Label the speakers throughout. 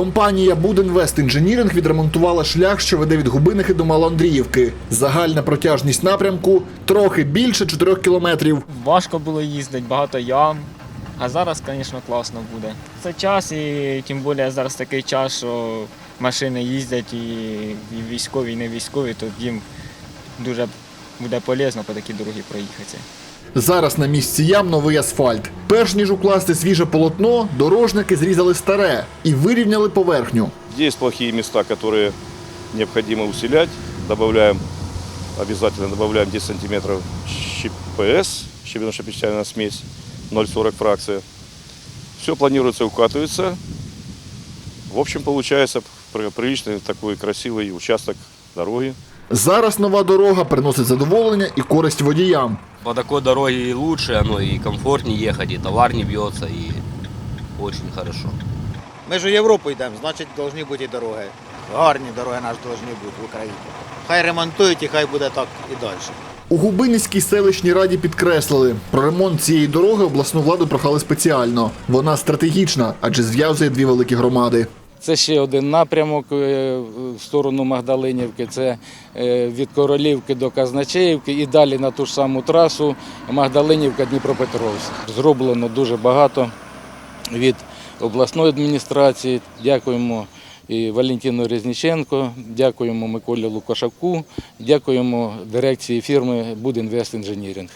Speaker 1: Компанія Будинвест Інженіринг відремонтувала шлях, що веде від Губинихи до Малоандріївки. Загальна протяжність напрямку трохи більше 4 кілометрів.
Speaker 2: Важко було їздити, багато ям. А зараз, звісно, класно буде. Це час, і тим більше зараз такий час, що машини їздять і, військові, і не військові, то їм дуже буде полезно по такій дорогі проїхатися.
Speaker 1: Зараз на місці ям новий асфальт. Перш ніж укласти свіже полотно, дорожники зрізали старе і вирівняли поверхню.
Speaker 3: Есть плохие места, которые необходимо усилять. Добавляем, обязательно добавляем 10 сантиметров ЩПС, щебенно-шапичная смесь, 0,40 фракция. Все планируется, укатывается. В общем, получается при- приличный такой красивый участок дороги.
Speaker 1: Зараз нова дорога приносить задоволення і користь водіям.
Speaker 4: По такой дороге и лучше, оно и комфортнее ехать, и товар не бьется, и очень хорошо.
Speaker 5: Ми ж у Європу йдемо, значить повинні бути і дороги. Гарні дороги наші повинні бути в Україні. Хай ремонтують і хай буде так і далі.
Speaker 1: У Губинницькій селищній раді підкреслили, про ремонт цієї дороги обласну владу прохали спеціально. Вона стратегічна, адже зв'язує дві великі громади.
Speaker 6: Це ще один напрямок е, в сторону Магдалинівки. Це е, від Королівки до Казначеївки і далі на ту ж саму трасу Магдалинівка Дніпропетровськ. Зроблено дуже багато від обласної адміністрації. Дякуємо і Валентину Резніченко, дякуємо Миколі Лукашаку, дякуємо дирекції фірми Будінвест Інженірінг.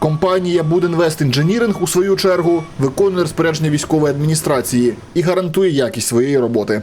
Speaker 1: Компанія Будинвест Інженіринг у свою чергу виконує розпорядження військової адміністрації і гарантує якість своєї роботи.